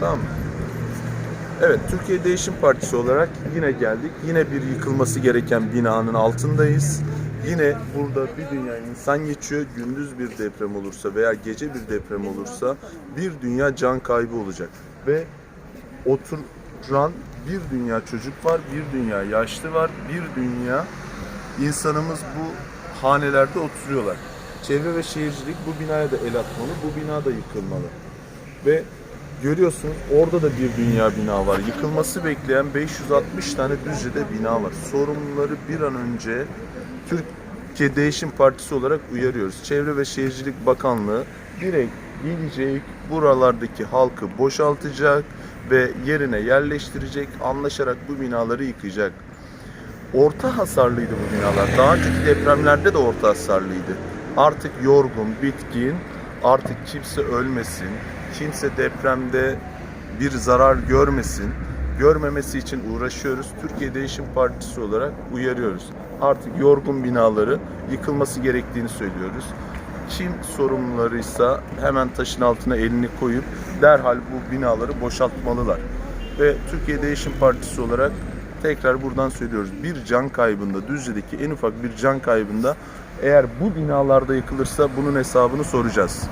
Tamam mı? Evet, Türkiye Değişim Partisi olarak yine geldik. Yine bir yıkılması gereken binanın altındayız. Yine burada bir dünya insan geçiyor. Gündüz bir deprem olursa veya gece bir deprem olursa bir dünya can kaybı olacak. Ve oturan bir dünya çocuk var, bir dünya yaşlı var, bir dünya insanımız bu hanelerde oturuyorlar. Çevre ve Şehircilik bu binaya da el atmalı, bu bina da yıkılmalı. Ve görüyorsunuz orada da bir dünya bina var. Yıkılması bekleyen 560 tane Düzce'de bina var. Sorumluları bir an önce Türkiye Değişim Partisi olarak uyarıyoruz. Çevre ve Şehircilik Bakanlığı direkt gelecek buralardaki halkı boşaltacak ve yerine yerleştirecek, anlaşarak bu binaları yıkacak. Orta hasarlıydı bu binalar. Daha önceki depremlerde de orta hasarlıydı. Artık yorgun, bitkin, artık kimse ölmesin, kimse depremde bir zarar görmesin. Görmemesi için uğraşıyoruz. Türkiye Değişim Partisi olarak uyarıyoruz. Artık yorgun binaları yıkılması gerektiğini söylüyoruz. Kim sorumlularıysa hemen taşın altına elini koyup derhal bu binaları boşaltmalılar. Ve Türkiye Değişim Partisi olarak tekrar buradan söylüyoruz. Bir can kaybında, Düzce'deki en ufak bir can kaybında eğer bu binalarda yıkılırsa bunun hesabını soracağız.